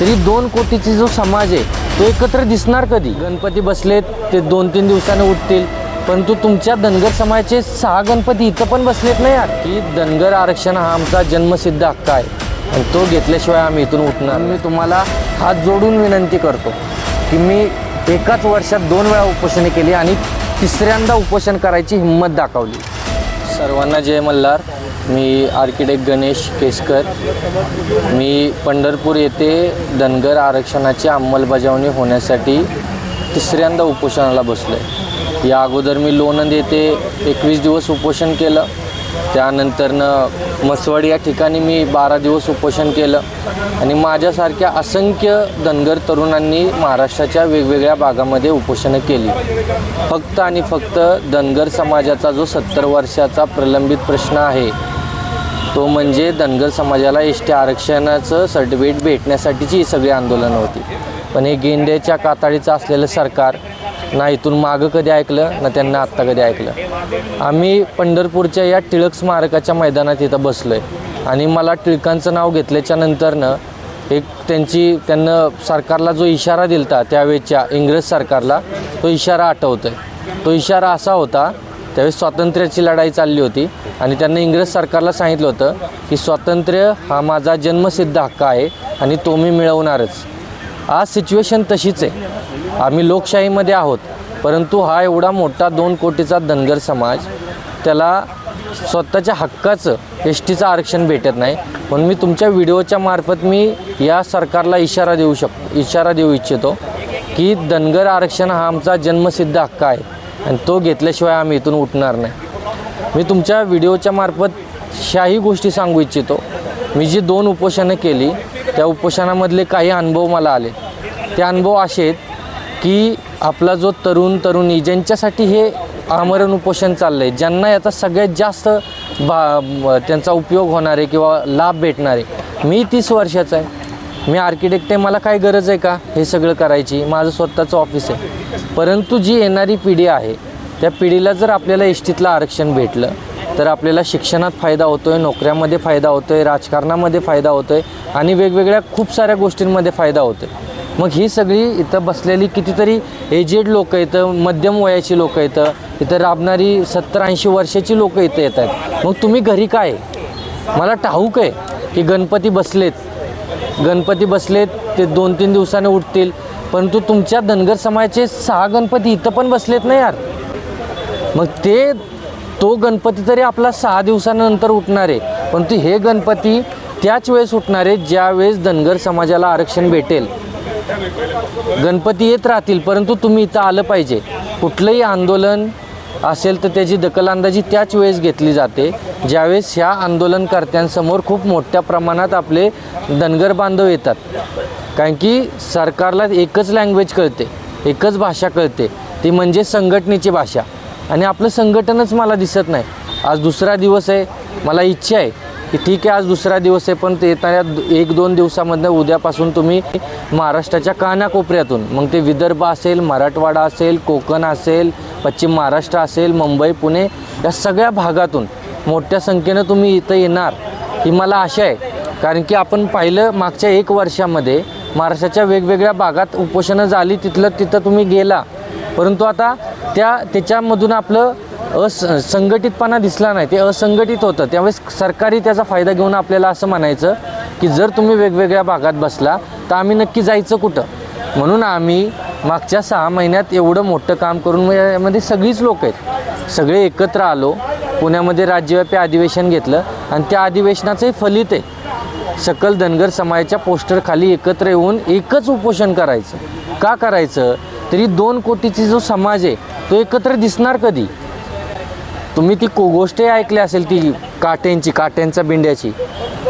तरी दोन कोटीची जो समाज आहे तो एकत्र दिसणार कधी? गणपती बसलेत ते दोन तीन दिवसाने उठतील. परंतु तुमच्या धनगर समाजाचे सहा गणपती इथं पण बसलेत नाही यार? की धनगर आरक्षण हा आमचा जन्मसिद्ध हक्क आहे. आणि तो घेतल्याशिवाय आम्ही इथून उठणार मी तुम्हाला हात जोडून विनंती करतो की मी एकाच वर्षात दोन वेळा उपोषणे केली आणि तिसऱ्यांदा उपोषण करायची हिंमत दाखवली. सर्वांना जय मल्हार. मी आर्किटेक्ट गणेश केसकर. मी पंढरपूर येथे धनगर आरक्षणाची अंमलबजावणी होण्यासाठी तिसऱ्यांदा उपोषणाला बसलो आहे या अगोदर मी लोणंद येथे एकवीस दिवस उपोषण केलं. त्यानंतरनं मसवड या ठिकाणी मी बारा दिवस उपोषण केलं. आणि माझ्यासारख्या असंख्य धनगर तरुणांनी महाराष्ट्राच्या वेगवेगळ्या भागामध्ये उपोषणं केली. फक्त आणि फक्त धनगर समाजाचा जो सत्तर वर्षाचा प्रलंबित प्रश्न आहे तो म्हणजे धनगर समाजाला एस टी आरक्षणाचं सर्टिफिकेट भेटण्यासाठीची ही सगळी आंदोलनं होती. पण हे गेंड्याच्या काताळीचं असलेलं सरकार ना इथून मागं कधी ऐकलं ना त्यांना आत्ता कधी ऐकलं. आम्ही पंढरपूरच्या या टिळक स्मारकाच्या मैदानात इथं बसलो आहे आणि मला टिळकांचं नाव घेतल्याच्या नंतरनं एक त्यांची त्यांना सरकारला जो इशारा दिलता त्यावेळेच्या इंग्रज सरकारला तो इशारा आठवतो आहे तो इशारा असा होता त्यावेळेस स्वातंत्र्याची लढाई चालली होती आणि त्यांना इंग्रज सरकारला सांगितलं होतं की स्वातंत्र्य हा माझा जन्मसिद्ध हक्क आहे आणि तो मी मिळवणारच. आज सिच्युएशन तशीच आहे. आम्ही लोकशाहीमध्ये आहोत परंतु हा एवढा मोठा दोन कोटीचा धनगर समाज त्याला स्वतःच्या हक्काचं एस टीचं आरक्षण भेटत नाही. म्हणून मी तुमच्या व्हिडिओच्या मार्फत मी या सरकारला इशारा देऊ शक इशारा देऊ इच्छितो की धनगर आरक्षण हा आमचा जन्मसिद्ध हक्क आहे आणि तो घेतल्याशिवाय आम्ही इथून उठणार नाही. मी तुमच्या व्हिडिओच्या मार्फत शाही गोष्टी सांगू इच्छितो. मी जी दोन उपोषणं केली त्या उपोषणामधले काही अनुभव मला आले. ते अनुभव असे आहेत की आपला जो तरुण तरुणी ज्यांच्यासाठी हे आमरण उपोषण चाललं आहे ज्यांना याचा सगळ्यात जास्त बा त्यांचा उपयोग होणार आहे किंवा लाभ भेटणार आहे मी तीस वर्षाचा आहे. मी आर्किटेक्ट आहे मला काय गरज आहे का हे सगळं करायची? माझं स्वतःचं ऑफिस आहे. परंतु जी येणारी पिढी आहे त्या पिढीला जर आपल्याला एस टीतलं आरक्षण भेटलं तर आपल्याला शिक्षणात फायदा होतो आहे नोकऱ्यामध्ये फायदा होतो आहे राजकारणामध्ये फायदा होतो आहे आणि वेगवेगळ्या खूप साऱ्या गोष्टींमध्ये फायदा होतो आहे मग ही सगळी इथं बसलेली कितीतरी एजेड लोकं इथं मध्यम वयाची लोकं इथं इथं राबणारी सत्तर ऐंशी वर्षाची लोकं इथं येत आहेत. मग तुम्ही घरी काय? मला ठाऊक आहे की गणपती बसलेत. गणपती बसलेत ते दोन तीन दिवसाने उठतील परंतु तुमच्या धनगर समाजाचे सहा गणपती इथं पण बसलेत ना यार? मग ते तो गणपती तरी आपला सहा दिवसानंतर उठणार आहे. परंतु हे गणपती त्याच वेळेस उठणार आहे ज्यावेळेस धनगर समाजाला आरक्षण भेटेल. गणपती येत राहतील परंतु तुम्ही इथं आलं पाहिजे. कुठलंही आंदोलन असेल तर त्याची दखलअंदाजी त्याच वेळेस घेतली जाते. ज्यावेळेस ह्या आंदोलनकर्त्यांसमोर खूप मोठ्या प्रमाणात आपले धनगर बांधव येतात. कारण की सरकारला एकच लँग्वेज कळते एकच भाषा कळते. ती म्हणजे संघटनेची भाषा. आणि आपलं संघटनच मला दिसत नाही. आज दुसरा दिवस आहे मला इच्छा आहे की ठीक आहे आज दुसरा दिवस आहे पण ते येणाऱ्या एक दोन दिवसामधनं उद्यापासून तुम्ही महाराष्ट्राच्या कानाकोपऱ्यातून मग ते विदर्भ असेल मराठवाडा असेल कोकण असेल पश्चिम महाराष्ट्र असेल मुंबई पुणे या सगळ्या भागातून मोठ्या संख्येनं तुम्ही इथं येणार ही मला आशा आहे. कारण की आपण पाहिलं मागच्या एक वर्षामध्ये महाराष्ट्राच्या वेगवेगळ्या भागात उपोषणं झाली तिथलं तिथं तुम्ही गेला. परंतु आता त्या त्याच्यामधून आपलं अस संघटितपणा दिसला नाही ते असंघटित होतं. त्यावेळेस सरकारी त्याचा फायदा घेऊन आपल्याला असं म्हणायचं की जर तुम्ही वेगवेगळ्या भागात बसला तर आम्ही नक्की जायचं कुठं? म्हणून आम्ही मागच्या सहा महिन्यात एवढं मोठं काम करून यामध्ये सगळीच लोक आहेत. सगळे एकत्र आलो पुण्यामध्ये राज्यव्यापी अधिवेशन घेतलं आणि त्या अधिवेशनाचंही फलित आहे. सकल धनगर समाजाच्या पोस्टरखाली एकत्र येऊन एकच उपोषण करायचं. का करायचं? तरी दोन कोटीची जो समाज आहे तो एकत्र दिसणार कधी? तुम्ही ती को गोष्टही ऐकली असेल ती काट्यांची काट्यांच्या बिंड्याची.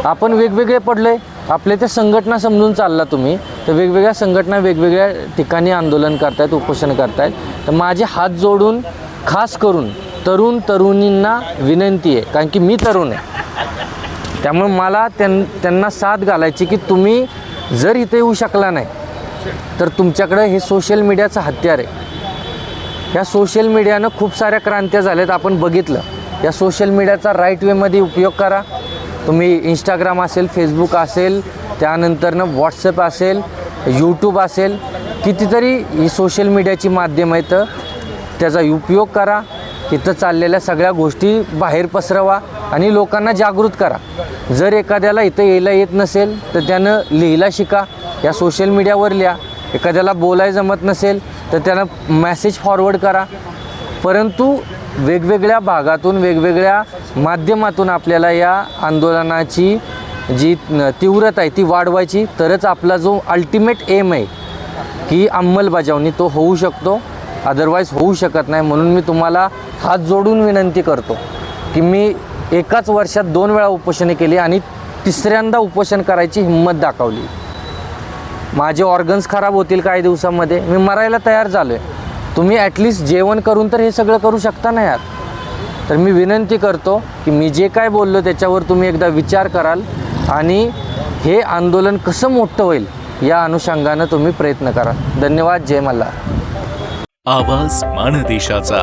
आपण वेगवेगळे पडलोय. आपल्या त्या संघटना समजून चालला तुम्ही. तर वेगवेगळ्या संघटना वेगवेगळ्या ठिकाणी आंदोलन करतायत उपोषण करतायत. तर माझे हात जोडून खास करून तरुण तरुणींना विनंती आहे कारण की मी तरुण आहे. त्यामुळे मला त्यां त्यांना साथ घालायची की तुम्ही जर इथे येऊ शकला नाही तर तुमच्याकडं हे सोशल मीडियाचं हत्यार आहे. या सोशल मीडियानं खूप साऱ्या क्रांत्या झाल्यात आपण बघितलं. या सोशल मीडियाचा राईट वेमध्ये उपयोग करा. तुम्ही इंस्टाग्राम असेल फेसबुक असेल त्यानंतरनं व्हॉट्सअप असेल यूट्यूब असेल कितीतरी ही सोशल मीडियाची माध्यम आहेत. त्याचा उपयोग करा. तिथं चाललेल्या सगळ्या गोष्टी बाहेर पसरवा आणि लोकांना जागृत करा. जर एखाद्याला इथं यायला येत नसेल तर त्यानं लिहिला शिका या सोशल मीडियावर लिहा. एखाद्याला बोलाय जमत नसेल तर त्यानं मॅसेज फॉरवर्ड करा. परंतु वेगवेगळ्या भागातून वेगवेगळ्या माध्यमातून आपल्याला या आंदोलनाची जी तीव्रता आहे ती वाढवायची. तरच आपला जो अल्टिमेट एम आहे की अंमलबजावणी तो होऊ शकतो. अदरवाईज होऊ शकत नाही. म्हणून मी तुम्हाला हात जोडून विनंती करतो की मी एकाच वर्षात दोन वेळा उपोषणे केली आणि तिसऱ्यांदा उपोषण करायची हिंमत दाखवली. माझे ऑर्गन्स खराब होतील काही दिवसामध्ये. मी मरायला तयार झालो आहे तुम्ही ॲटलिस्ट जेवण करून तर हे सगळं करू शकता ना यार? तर मी विनंती करतो की मी जे काय बोललो त्याच्यावर तुम्ही एकदा विचार कराल आणि हे आंदोलन कसं मोठं होईल या अनुषंगानं तुम्ही प्रयत्न करा. धन्यवाद. जय मल्हार. आवाज माणदेशाचा